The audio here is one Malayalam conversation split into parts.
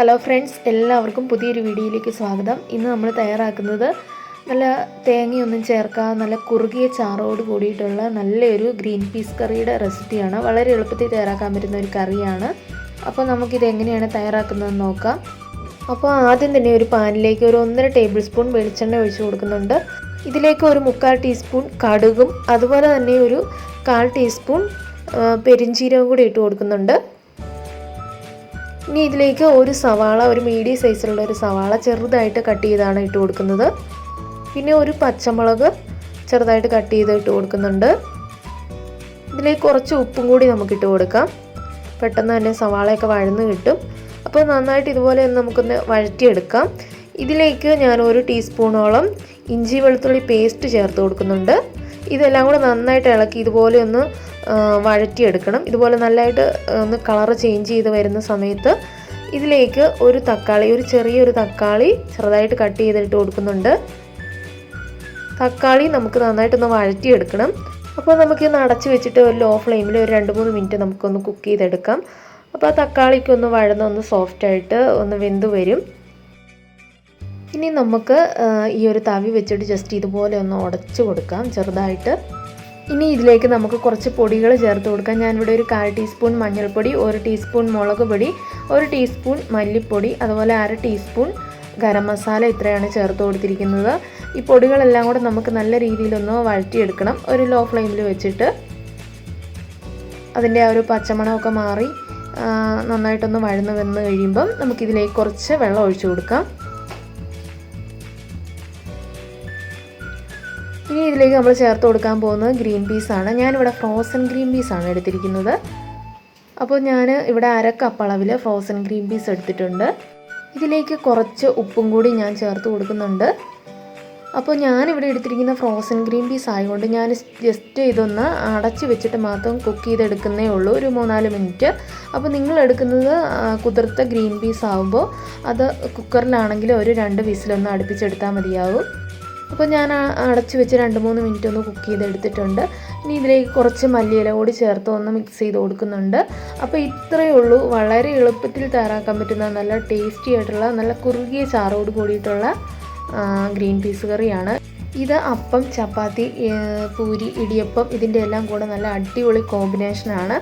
ഹലോ ഫ്രണ്ട്സ് എല്ലാവർക്കും പുതിയൊരു വീഡിയോയിലേക്ക് സ്വാഗതം. ഇന്ന് നമ്മൾ തയ്യാറാക്കുന്നത് നല്ല തേങ്ങയൊന്നും ചേർക്കാതെ നല്ല കുറുകിയ ചാറോട് കൂടിയിട്ടുള്ള നല്ലൊരു ഗ്രീൻ പീസ് കറിയുടെ റെസിപ്പിയാണ്. വളരെ എളുപ്പത്തിൽ തയ്യാറാക്കാൻ പറ്റുന്ന ഒരു കറിയാണ്. അപ്പോൾ നമുക്കിത് എങ്ങനെയാണ് തയ്യാറാക്കുന്നതെന്ന് നോക്കാം. അപ്പോൾ ആദ്യം തന്നെ ഒരു പാനിലേക്ക് ഒരു ഒന്നര ടേബിൾ സ്പൂൺ വെളിച്ചെണ്ണ ഒഴിച്ച് കൊടുക്കുന്നുണ്ട്. ഇതിലേക്ക് ഒരു മുക്കാൽ ടീസ്പൂൺ കടുകും അതുപോലെ തന്നെ ഒരു കാൽ ടീസ്പൂൺ പെരിഞ്ചീരവും കൂടി ഇട്ട് കൊടുക്കുന്നുണ്ട്. ഇനി ഇതിലേക്ക് ഒരു സവാള ഒരു മീഡിയം സൈസിലുള്ള ഒരു സവാള ചെറുതായിട്ട് കട്ട് ചെയ്താണ് ഇട്ട് കൊടുക്കുന്നത്. പിന്നെ ഒരു പച്ചമുളക് ചെറുതായിട്ട് കട്ട് ചെയ്ത് ഇട്ട് കൊടുക്കുന്നുണ്ട്. ഇതിലേക്ക് കുറച്ച് ഉപ്പും കൂടി നമുക്ക് ഇട്ട് കൊടുക്കാം. പെട്ടെന്ന് തന്നെ സവാളയൊക്കെ വഴന്ന് കിട്ടും. അപ്പോൾ നന്നായിട്ട് ഇതുപോലെ ഒന്ന് നമുക്കൊന്ന് വഴറ്റിയെടുക്കാം. ഇതിലേക്ക് ഞാൻ ഒരു ടീസ്പൂണോളം ഇഞ്ചി വെളുത്തുള്ളി പേസ്റ്റ് ചേർത്ത് കൊടുക്കുന്നുണ്ട്. ഇതെല്ലാം കൂടെ നന്നായിട്ട് ഇളക്കി ഇതുപോലെ ഒന്ന് വഴറ്റിയെടുക്കണം. ഇതുപോലെ നല്ലതായിട്ട് ഒന്ന് കളറ് ചേഞ്ച് ചെയ്ത് വരുന്ന സമയത്ത് ഇതിലേക്ക് ഒരു തക്കാളി ഒരു ചെറിയൊരു തക്കാളി ചെറുതായിട്ട് കട്ട് ചെയ്തിട്ട് കൊടുക്കുന്നുണ്ട്. തക്കാളി നമുക്ക് നന്നായിട്ടൊന്ന് വഴറ്റിയെടുക്കണം. അപ്പോൾ നമുക്ക് നമുക്കിന്ന് അടച്ച് വെച്ചിട്ട് ഒരു ലോ ഫ്ലെയിമിൽ ഒരു രണ്ട് മൂന്ന് മിനിറ്റ് നമുക്കൊന്ന് കുക്ക് ചെയ്തെടുക്കാം. അപ്പോൾ ആ തക്കാളിക്കൊന്ന് വഴന്ന് ഒന്ന് സോഫ്റ്റായിട്ട് ഒന്ന് വെന്ത് വരും. ഇനി നമുക്ക് ഈ ഒരു തവി വെച്ചിട്ട് ജസ്റ്റ് ഇതുപോലെ ഒന്ന് ഉടച്ച് കൊടുക്കാം ചെറുതായിട്ട്. ഇനി ഇതിലേക്ക് നമുക്ക് കുറച്ച് പൊടികൾ ചേർത്ത് കൊടുക്കാം. ഞാനിവിടെ ഒരു കാൽ ടീസ്പൂൺ മഞ്ഞൾപ്പൊടി ഒരു ടീസ്പൂൺ മുളക് പൊടി ഒരു ടീസ്പൂൺ മല്ലിപ്പൊടി അതുപോലെ അര ടീസ്പൂൺ ഗരം മസാല ഇത്രയാണ് ചേർത്ത് കൊടുത്തിരിക്കുന്നത്. ഈ പൊടികളെല്ലാം കൂടെ നമുക്ക് നല്ല രീതിയിലൊന്ന് വഴറ്റിയെടുക്കണം. ഒരു ലോ ഫ്ലെയിമിൽ വെച്ചിട്ട് അതിന്റെ ആ ഒരു പച്ചമണമൊക്കെ മാറി നന്നായിട്ടൊന്ന് വഴന്ന് വന്ന് കഴിയുമ്പം നമുക്കിതിലേക്ക് കുറച്ച് വെള്ളം ഒഴിച്ചു കൊടുക്കാം. ഇനി ഇതിലേക്ക് നമ്മൾ ചേർത്ത് കൊടുക്കാൻ പോകുന്നത് ഗ്രീൻ പീസാണ് ഞാനിവിടെ ഫ്രോസൺ ഗ്രീൻ പീസാണ് എടുത്തിരിക്കുന്നത്. അപ്പോൾ ഞാൻ ഇവിടെ അര കപ്പ് ഫ്രോസൺ ഗ്രീൻ പീസ് എടുത്തിട്ടുണ്ട്. ഇതിലേക്ക് കുറച്ച് ഉപ്പും കൂടി ഞാൻ ചേർത്ത് കൊടുക്കുന്നുണ്ട്. അപ്പോൾ ഞാനിവിടെ എടുത്തിരിക്കുന്ന ഫ്രോസൺ ഗ്രീൻ പീസ് ആയതുകൊണ്ട് ഞാൻ ജസ്റ്റ് ഇതൊന്ന് അടച്ച് വെച്ചിട്ട് മാത്രം കുക്ക് ചെയ്തെടുക്കുന്നേ ഉള്ളൂ. ഒരു മൂന്നാൽ മിനിറ്റ് അപ്പോൾ നിങ്ങൾ എടുക്കുന്നത് കുതിർത്ത ഗ്രീൻ പീസ് ആകുമ്പോൾ അത് കുക്കറിലാണെങ്കിൽ ഒരു രണ്ട് വിസിലൊന്ന് അടുപ്പിച്ചെടുത്താൽ മതിയാവും. അപ്പോൾ ഞാൻ അടച്ചു വെച്ച് രണ്ട് മൂന്ന് മിനിറ്റ് ഒന്ന് കുക്ക് ചെയ്തെടുത്തിട്ടുണ്ട്. ഇനി ഇതിലേക്ക് കുറച്ച് മല്ലിയില കൂടി ചേർത്ത് ഒന്ന് മിക്സ് ചെയ്ത് കൊടുക്കുന്നുണ്ട്. അപ്പോൾ ഇത്രയേ ഉള്ളൂ. വളരെ എളുപ്പത്തിൽ തയ്യാറാക്കാൻ പറ്റുന്ന നല്ല ടേസ്റ്റി ആയിട്ടുള്ള നല്ല കുറുകിയ ചാറോട് കൂടിയിട്ടുള്ള ഗ്രീൻ പീസ് കറിയാണ്. ഇത് അപ്പം ചപ്പാത്തി പൂരി ഇടിയപ്പം ഇതിന്റെ എല്ലാം കൂടെ നല്ല അടിപൊളി കോമ്പിനേഷനാണ്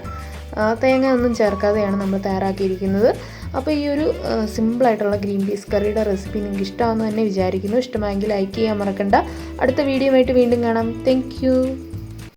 തേങ്ങ ഒന്നും ചേർക്കാതെയാണ് നമ്മൾ തയ്യാറാക്കിയിരിക്കുന്നത്. അപ്പോൾ ഈ ഒരു സിമ്പിളായിട്ടുള്ള ഗ്രീൻ പീസ് കറിയുടെ റെസിപ്പി നിങ്ങൾക്ക് ഇഷ്ടമാണെന്ന് തന്നെ വിചാരിക്കുന്നു. ഇഷ്ടമായെങ്കിൽ ലൈക്ക് ചെയ്യാൻ മറക്കണ്ട. അടുത്ത വീഡിയോ ആയിട്ട് വീണ്ടും കാണാം. താങ്ക്